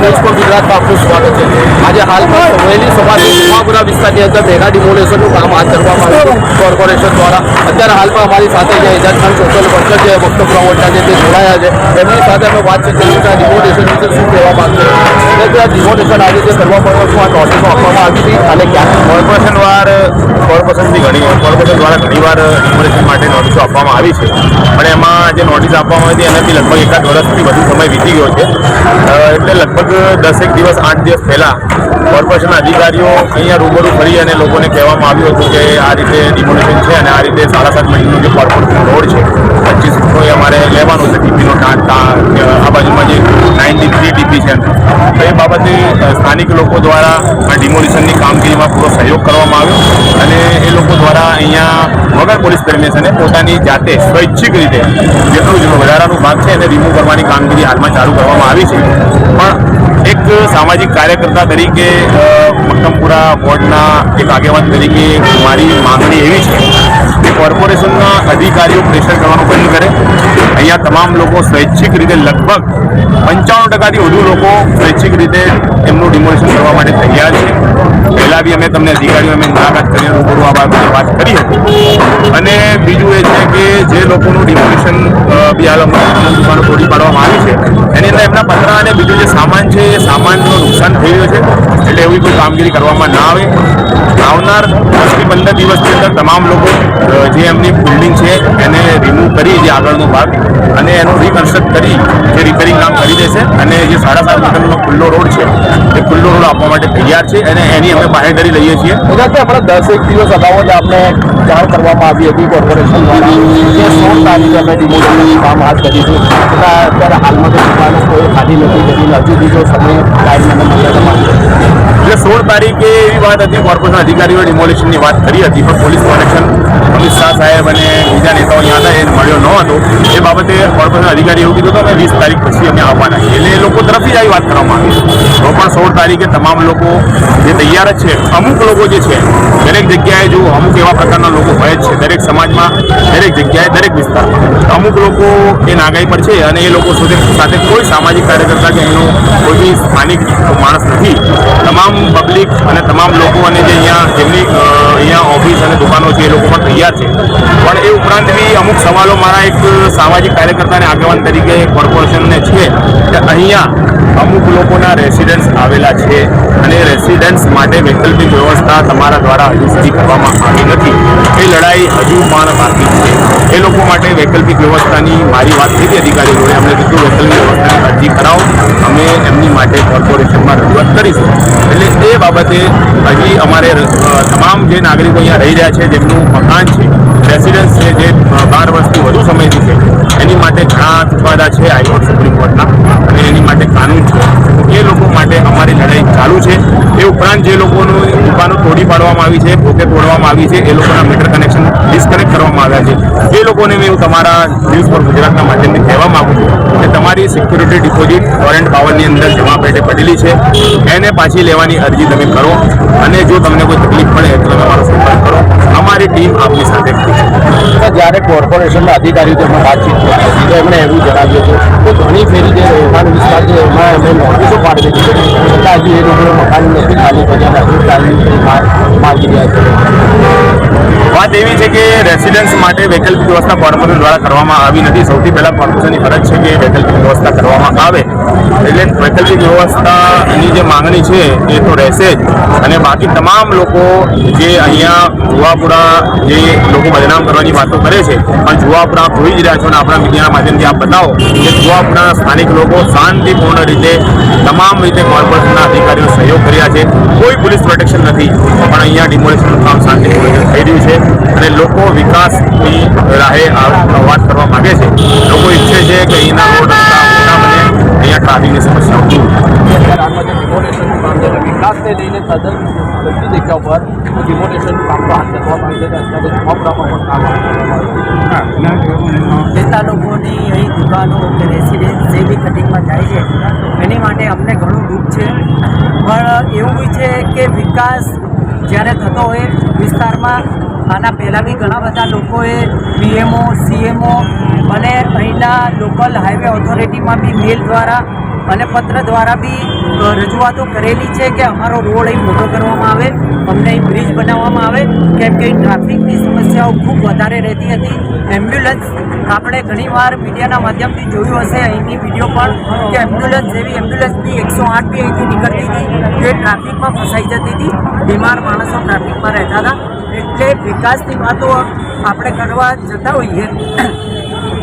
News ગુજરાતમાં આપનું સ્વાગત છે. આજે હાલમાં સમયની સવારે ઉમાપુરા વિસ્તારની અંદર મેગા ડિમોલેશનનું કામ હાથ ધરવામાં આવ્યું કોર્પોરેશન દ્વારા અત્યારે હાલમાં અમારી સાથે જે એજાજ ખાન સોશિયલ વર્કર છે વક્ત વોટના જે તે જોડાયા છે. એમની સાથે અમે વાતચીત કરીશું કે આ ડિમોલેશન વિશે શું કહેવા માગશે? એટલે જે આ ડિમોલેશન આજે જે કરવા પડવાનું આ નોટિસો આપવામાં આવી હતી અને ક્યાંક કોર્પોરેશન વાર ઘણી કોર્પોરેશન દ્વારા ઘણીવાર ડિમોલેશન માટે નોટિસો આપવામાં આવી છે. પણ એમાં જે નોટિસ આપવામાં આવી હતી, એનાથી લગભગ એકાદ વર્ષથી વધુ સમય વીતી ગયો છે. એટલે લગભગ દસેક દિવસ, આઠ દિવસ પહેલાં કોર્પોરેશનના અધિકારીઓ અહીંયા રૂબરૂ ફરી અને લોકોને કહેવામાં આવ્યું હતું કે આ રીતે ડિમોનેશન છે અને આ રીતે સાડા સાત મહિનાનું જે કોર્પોરેશન રોડ છે પચીસ ફૂટનો એ અમારે લેવાનો છે ટીપીનો આ બાજુમાં જે નાઇન્ટી થ્રી ટીપી છે તો એ બાબતે સ્થાનિક લોકો દ્વારા આ ડિમોલિશનની કામગીરીમાં પૂરો સહયોગ કરવામાં આવ્યો અને એ લોકો દ્વારા અહીંયા વગર પોલીસ પરમિશને પોતાની જાતે સ્વૈચ્છિક રીતે જેટલું જ વધારાનું ભાગ છે એને રિમૂવ કરવાની કામગીરી હાલમાં ચાલુ કરવામાં આવી છે. પણ એક સામાજિક કાર્યકર્તા તરીકે મક્કમપુરા વોર્ડના એક આગેવાન તરીકે મારી માંગણી એવી છે કોર્પોરેશનના અધિકારીઓ પ્રેશર કરવાનું બંધ કરે? અહીંયા તમામ લોકો સ્વૈચ્છિક રીતે લગભગ પંચાવન ટકાથી વધુ લોકો સ્વૈચ્છિક રીતે એમનું ડિમોલિશન કરવા માટે તૈયાર છે. પહેલાં બી અમે તમને અધિકારીઓ, અમે મુલાકાત કરીને રૂબરૂ આ બાબતે વાત કરી હતી. અને બીજું એ છે કે જે લોકોનું ડિમોલિશન બી હાલ અમારી દુકાનો તોડી પાડવામાં આવી છે, એની અંદર એમના પતરા અને બીજું જે સામાન છે, એ સામાનનું નુકસાન થઈ રહ્યું છે. એટલે એવી કોઈ કામગીરી કરવામાં ના આવે. આવનાર દસથી પંદર દિવસની અંદર તમામ લોકો જે એમની બિલ્ડિંગ છે, એને રિમૂવ કરી જે આગળનો ભાગ અને એનું રિકન્સ્ટ્રક્ટ કરી જે રિપેરિંગ કામ કરી દેશે અને જે સાડા સાત મીટરનો ખુલ્લો રોડ છે, એ ખુલ્લો રોડ આપવા માટે તૈયાર છે અને એની અમે બાહેધરી લઈએ છીએ. આપણે દસ એક દિવસ અગાઉ જ આપણે જાણ કરવામાં આવી હતી કોર્પોરેશન દ્વારા સોળ અમે ડિમોલિશનનું કામ હાથ કરીશું અત્યારે હાલમાં તો દુકાનો કોઈ ખાલી નથી હજુ બીજો સમય ટાઈમ અને મર્યાદા માંગે એટલે સોળ તારીખે એવી વાત હતી કોર્પોરેશન અધિકારીઓએ ડિમોલિશનની વાત કરી હતી, પણ પોલીસ પ્રોટેક્શન અમિત શાહ સાહેબ અને બીજા નેતાઓ ત્યાં હતા, એ મળ્યો ન હતો. એ બાબતે કોર્પોરેશન અધિકારી એવું કીધું હતું કે વીસ તારીખ પછી અમે આવવાના છીએ. એટલે એ લોકો તરફથી જ આવી વાત કરવામાં આવી. તો પણ સોળ તારીખે તમામ લોકો તૈયાર જ છે. અમુક લોકો જે છે, દરેક જગ્યાએ જો અમુક એવા પ્રકારના લોકો હોય જ છે. દરેક સમાજમાં, દરેક જગ્યાએ, દરેક વિસ્તારમાં. અમુક લોકો એ નાગાઈ પર છે અને એ લોકો સાથે સાથે કોઈ સામાજિક કાર્યકર્તા કે એમનો કોઈ બી સ્થાનિક માણસ નથી. તમામ પબ્લિક અને તમામ લોકો અને જે અહીંયા, જેમની અહીંયા ઓફિસ અને દુકાનો છે, એ લોકો પણ તૈયાર છે. પણ એ ઉપરાંત બી અમુક સવાલો મારા એક સામાજિક કાર્યકર્તા અને આગેવાન તરીકે કોર્પોરેશનને છે, કે અહીંયા અમુક લોકોના રેસિડન્સ આવેલા છે અને રેસિડન્સ માટે વૈકલ્પિક વ્યવસ્થા તમારા દ્વારા હજુ સુધી કરવામાં આવી નથી. એ લડાઈ હજુ પણ બાકી છે. એ લોકો માટે વૈકલ્પિક વ્યવસ્થાની મારી વાત થઈ હતી અધિકારીઓ જોડે અમને કીધું વૈકલ્પિક વ્યવસ્થાની અરજી કરાવો. અમે એમની માટે કોર્પોરેશનમાં રજૂઆત કરીશું. એટલે એ બાબતે હજી અમારે તમામ જે નાગરિકો અહીંયા રહી રહ્યા છે, જેમનું મકાન છે રેસિડન્સ છે, જે બાર વર્ષથી વધુ સમયથી છે, એની માટે ઘણા ચુકાદા છે હાઈકોર્ટ સુપ્રીમ કોર્ટના. કાનૂન છે. એ લોકો માટે અમારી લડાઈ ચાલુ છે, એ ઉપરાંત જે લોકોનું દુકાનો તોડી પાડવામાં આવી છે, પોતે તોડવામાં આવી છે, એ લોકોના મીટર કનેક્શન ડિસ્કનેક્ટ કરવામાં આવ્યા છે. એ લોકોને મેં હું તમારા ન્યૂઝ પર ગુજરાતના માધ્યમથી કહેવા માગું છું કે તમારી સિક્યુરિટી ડિપોઝિટ વોરંટ પાવરની અંદર જમા પેટે પડેલી છે. એને પાછી લેવાની અરજી તમે કરો અને જો તમને કોઈ તકલીફ પડે તો તમે મારો સંપર્ક કરો. અમારી ટીમ આપની સાથે છે જ્યારે કોર્પોરેશનના અધિકારીઓ જેમને વાતચીત કરી તો એમણે એવું જણાવ્યું હતું કે ઘણી ફેરી જે રહેવાન વિસ્તાર છે, એમાં એમણે નોટિસો પાડી દીધી છે. છતાં હજી એ લોકો મકાન નથી ખાલી કર્યા માગી રહ્યા છે. વાત એવી છે કે રેસિડન્સ માટે વૈકલ્પિક વ્યવસ્થા કોર્પોરેશન દ્વારા કરવામાં આવી નથી. સૌથી પહેલાં કોર્પોરેશનની ફરજ છે કે વૈકલ્પિક વ્યવસ્થા કરવામાં આવે. એટલે વૈકલ્પિક વ્યવસ્થાની જે માંગણી છે, એ તો રહેશે જ. અને બાકી તમામ લોકો જે અહીંયા જુવાપુરા જે લોકો બદનામ કરવાની વાતો કરે છે. પણ જુવાપુરા આપ જોઈ જ રહ્યા છો અને આપણા મીડિયાના માધ્યમથી આપ બતાવો કે જુવાપુરાના સ્થાનિક લોકો શાંતિપૂર્ણ રીતે, તમામ રીતે કોર્પોરેશનના અધિકારીઓ સહયોગ કર્યા છે. કોઈ પોલીસ પ્રોટેક્શન નથી. પણ અહીંયા ડિમોલિશનનું કામ શાંતિપૂર્ણ થઈ રહ્યું છે. અને લોકો વિકાસની રાહે વાત કરવા માગે છે. લોકો ઈચ્છે છે કે અહીંના રોડ રસ્તા મોટા બને. અહીંયા ટ્રાફિકની સમસ્યાઓ દૂર છે અને વિકાસને લઈને તદ્દન બધી જગ્યા પર ડિમોલેશનનું કામ તો હાથ ધરવામાં આવી છે અત્યારે જુમાપુરામાં પણ કામ હાથ છે રહેતા લોકોની અહીં દુકાનો કે રેસિડેન્સ જે બી કટિંગમાં જાય છે, એની માટે અમને ઘણું દુઃખ છે. પણ એવું છે કે વિકાસ જ્યારે થતો હોય વિસ્તારમાં આના પહેલાં બી ઘણા બધા લોકોએ પીએમઓ, સીએમઓ અને અહીંના લોકલ હાઈવે ઓથોરિટીમાં બી મેલ દ્વારા અને પત્ર દ્વારા બી રજૂઆતો કરેલી છે કે અમારો રોડ અહીં મોટો કરવામાં આવે, અમને અહીં બ્રિજ બનાવવામાં આવે. કેમ કે ટ્રાફિકની સમસ્યાઓ ખૂબ વધારે રહેતી હતી. એમ્બ્યુલન્સ આપણે ઘણીવાર મીડિયાના માધ્યમથી જોયું હશે, અહીંની વીડિયો પણ, કે એમ્બ્યુલન્સ જેવી એમ્બ્યુલન્સ બી એકસો આઠ બી અહીંથી નીકળતી હતી તે ટ્રાફિકમાં ફસાઈ જતી હતી. બીમાર માણસો ટ્રાફિકમાં રહેતા હતા. એટલે વિકાસની વાતો આપણે કરવા જતા હોઈએ.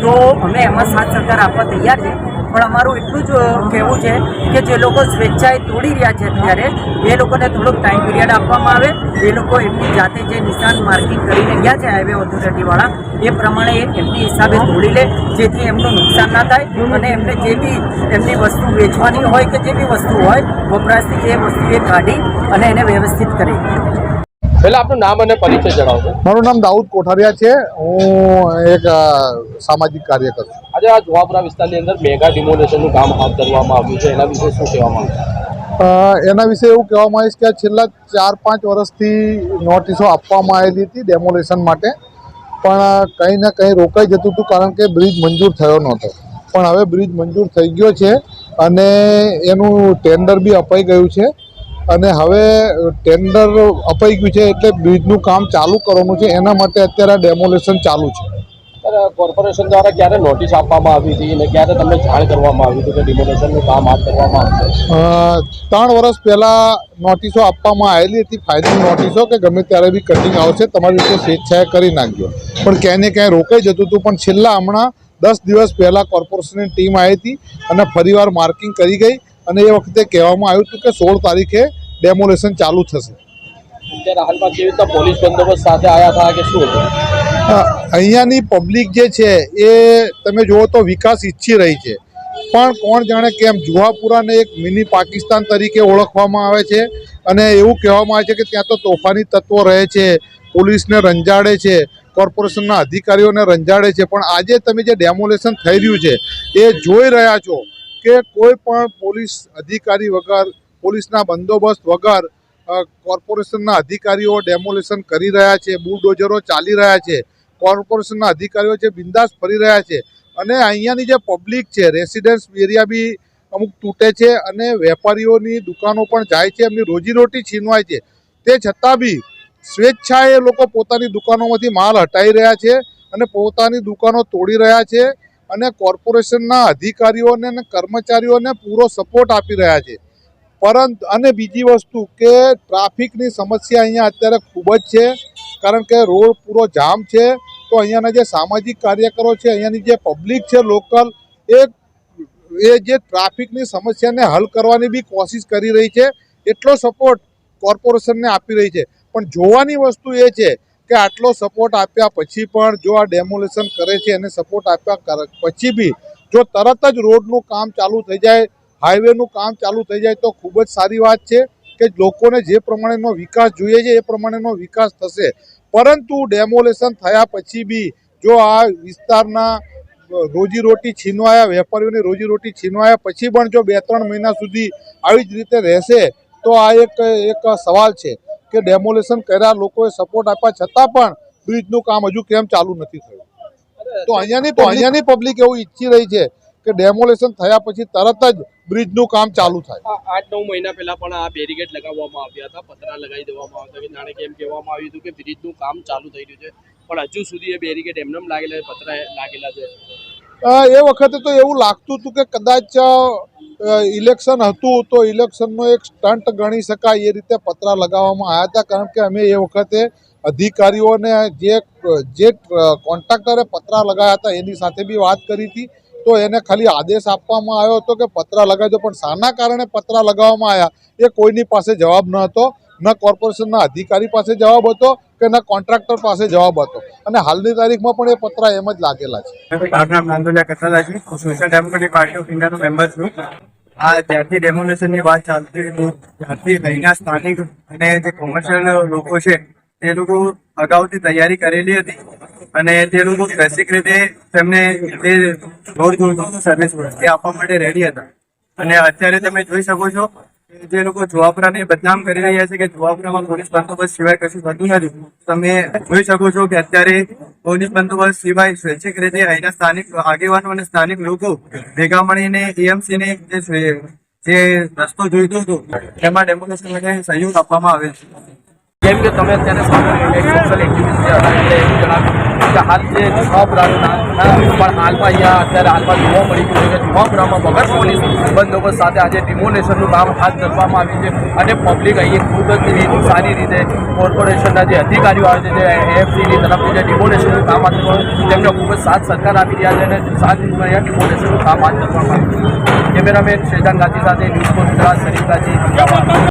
તો અમે એમાં સાથ સહકાર આપવા તૈયાર છે. પણ અમારું એટલું જ કહેવું છે કે જે લોકો સ્વેચ્છાએ તોડી રહ્યા છે અત્યારે, એ લોકોને થોડોક ટાઈમ પીરિયડ આપવામાં આવે. એ લોકો એમની જાતે જે નિશાન માર્કિંગ કરીને ગયા છે હાઈવે ઓથોરિટીવાળા એ પ્રમાણે એમની હિસાબે તોડી લે, જેથી એમનું નુકસાન ના થાય અને એમને જે બી એમની વસ્તુ વેચવાની હોય કે જે બી વસ્તુ હોય, વપરાશથી એ વસ્તુ એ કાઢી અને એને વ્યવસ્થિત કરે. પહેલા આપનું નામ અને પરિચય જણાવજો. મારું નામ દાઉદ કોઠારિયા છે. હું એક સામાજિક કાર્યકર છું. આજે આ જુવાપુરા વિસ્તારની અંદર મેગા ડિમોલેશનનું કામ હાથ ધરવામાં આવ્યું છે. એના વિશે શું કહેવામાં આવે એના વિશે એવું કહેવામાં આવીશ કે આ છેલ્લા ચાર પાંચ વર્ષથી નોટિસો આપવામાં આવેલી હતી ડેમોલેશન માટે. પણ કંઈ ને કંઈ રોકાઈ જતું હતું કારણ કે બ્રિજ મંજૂર થયો નહોતો. પણ હવે બ્રિજ મંજૂર થઈ ગયો છે અને એનું ટેન્ડર બી અપાઈ ગયું છે. અને હવે ટેન્ડર અપાઈ ગયું છે એટલે બ્રિજનું કામ ચાલુ કરવાનું છે. એના માટે અત્યારે આ ડેમોલેશન ચાલુ છે. કોર્પોરેશન દ્વારા ક્યારે નોટિસ આપવામાં આવી હતી અને ક્યારે તમને જાણ કરવામાં આવી હતી કે ડિમોલેશનનું કામ હાથ કરવામાં આવશે? ત્રણ વર્ષ પહેલાં નોટિસો આપવામાં આવેલી હતી. ફાઇનલ નોટિસો કે ગમે ત્યારે બી કટિંગ આવશે તમારી રીતે સ્વેચ્છાએ કરી નાખજો. પણ ક્યાંય ને ક્યાંય રોકાઈ જતું હતું. પણ છેલ્લા હમણાં દસ દિવસ પહેલાં કોર્પોરેશનની ટીમ આવી હતી અને ફરીવાર માર્કિંગ કરી ગઈ. અને એ વખતે કહેવામાં આવ્યું હતું કે સોળ તારીખે ડેમોલેશન ચાલુ થશે. અહીંયાની પબ્લિક જે છે એ તમે જુઓ તો વિકાસ ઈચ્છી રહી છે. પણ કોણ જાણે કેમ જુહાપુરાને એક મિની પાકિસ્તાન તરીકે ઓળખવામાં આવે છે અને એવું કહેવામાં આવે છે કે ત્યાં તો તોફાની તત્વો રહે છે પોલીસને રંજાડે છે કોર્પોરેશનના અધિકારીઓને રંજાડે છે. પણ આજે તમે જે ડેમોલેશન થઈ રહ્યું છે એ જોઈ રહ્યા છો કે કોઈ પણ પોલીસ અધિકારી વગર, પોલીસના બંદોબસ્ત વગર કોર્પોરેશનના અધિકારીઓ ડેમોલેશન કરી રહ્યા છે, બુલડોઝરો ચાલી રહ્યા છે, કોર્પોરેશનના અધિકારીઓ છે બિંદાસ ફરી રહ્યા છે અને અહીંયાની જે પબ્લિક છે, રેસિડેન્સ એરિયા બી અમુક તૂટે છે અને વેપારીઓની દુકાનો પણ જાય છે, એમની રોજીરોટી છીનવાય છે. તે છતાં બી સ્વેચ્છાએ લોકો પોતાની દુકાનોમાંથી માલ હટાવી રહ્યા છે અને પોતાની દુકાનો તોડી રહ્યા છે. અને કોર્પોરેશનના અધિકારીઓને અને કર્મચારીઓને પૂરો સપોર્ટ આપી રહ્યા છે. પરંતુ, અને બીજી વસ્તુ કે ટ્રાફિકની સમસ્યા અહીંયા અત્યારે ખૂબ જ છે. કારણ કે રોડ પૂરો જામ છે. તો અહીંયાના જે સામાજિક કાર્યકરો છે, અહીંયાની જે પબ્લિક છે, લોકલ, એ એ જે ટ્રાફિકની સમસ્યાને હલ કરવાની બી કોશિશ કરી રહી છે. એટલો સપોર્ટ કોર્પોરેશનને આપી રહી છે. પણ જોવાની વસ્તુ એ છે કે આટલો સપોર્ટ આપ્યા પછી પણ જો આ ડેમોલેશન કરે છે અને સપોર્ટ આપ્યા પછી બી જો તરત જ રોડનું કામ ચાલુ થઈ જાય હાઈવેનું કામ ચાલુ થઈ જાય, તો ખૂબ જ સારી વાત છે કે લોકોને જે પ્રમાણેનો વિકાસ જોઈએ છે, એ પ્રમાણેનો વિકાસ થશે. પરંતુ ડેમોલેશન થયા પછી બી જો આ વિસ્તારના રોજીરોટી છીનવાયા, વેપારીઓની રોજીરોટી છીનવાયા પછી પણ જો બે ત્રણ મહિના સુધી આવી જ રીતે રહેશે, તો આ એક એક સવાલ છે. કે ડેમોલેશન કર્યા લોકોએ સપોર્ટ આપ્યા છતાં પણ બ્રિજનું કામ હજુ કેમ ચાલુ નથી થયું? તો અહીંયાની તો અહીંયાની પબ્લિક એવું ઈચ્છી રહી છે કે ડેમોલેશન થયા પછી તરત જ બ્રિજનું કામ ચાલુ થાય. આઠ નવ મહિના પહેલા પણ આ બેરીગેટ લગાવવામાં આવ્યા હતા પતરા લગાવી દેવામાં આવતા કે જાણે કે એમ કહેવામાં આવ્યું હતું કે બ્રિજનું કામ ચાલુ થઈ રહ્યું છે પણ હજુ સુધી એ બેરીગેટ એમને એમ લાગેલા છે, પતરા લાગેલા છે. એ વખતે તો એવું લાગતું હતું કે કદાચ ઇલેક્શન હતું તો ઇલેક્શનનો એક સ્ટન્ટ ગણી શકાય એ રીતે પતરા લગાવવામાં આવ્યા હતા. કારણ કે અમે એ વખતે અધિકારીઓને જે જે કોન્ટ્રાક્ટરે પતરા લગાવ્યા હતા એની સાથે બી વાત કરી હતી. તો એને ખાલી આદેશ આપવામાં આવ્યો હતો કે પતરા લગાવજો. પણ શાના કારણે પતરા લગાવવામાં આવ્યા એ કોઈની પાસે જવાબ ન હતો. ન કોર્પોરેશનના અધિકારી પાસે જવાબ હતો કે ના કોન્ટ્રાક્ટર પાસે જવાબ હતો? અને હાલની તારીખમાં પણ એ પત્ર એમ જ લાગેલા છે. મારું નામ આ જ્યારથી ડેમોનેશનની વાત ચાલતી ત્યારથી અહીંના સ્થાનિક અને જે કોમર્શિયલ લોકો છે, તે લોકો અગાઉથી તૈયારી કરેલી હતી. અને તે લોકો બેસિક રીતે તેમને તે રોડ સર્વિસ એ આપવા માટે રેડી હતા. અને અત્યારે તમે જોઈ શકો છો જે લોકો જુવાપુરાને બદનામ કરી રહ્યા છે કે જુવાપુરામાં પોલીસ બંદોબસ્ત સિવાય કશું થતું નથી. તમે જોઈ શકો છો કે અત્યારે પોલીસ બંદોબસ્ત સિવાય સ્વૈચ્છિક રીતે અહીંના સ્થાનિક આગેવાનો અને સ્થાનિક લોકો ભેગા મળીને એએમસી ને જે રસ્તો જોઈતો હતો, એમાં ડેમોલેશન માટે સહયોગ આપવામાં આવે છે. જેમ કે તમે અત્યારે છે હાલ જે જુહાપુરાનું નામ પણ હાલમાં અહીંયા અત્યારે હાલમાં જોવા મળી ગયું છે જુહાપુરામાં વગર પોલીસ બંદોબસ્ત સાથે આજે ડિમોલેશનનું કામ હાથ ધરવામાં આવ્યું છે અને પબ્લિક અહીં ખૂબ જ સારી રીતે કોર્પોરેશનના જે અધિકારીઓ આવે છે, જે એએફસીની તરફથી જે ડિમોલેશનનું કામ હાથ ધરવાનું તેમને ખૂબ જ સાથ સરકાર આપી રહ્યા છે અને સાત અહીંયા ડિમોલેશનનું કામ હાથ ધરવામાં આવ્યું છે. કેમેરામેન શેજાન ગાંધી સાથે ન્યૂઝ ગુજરાત, શરીફ ગાંધી.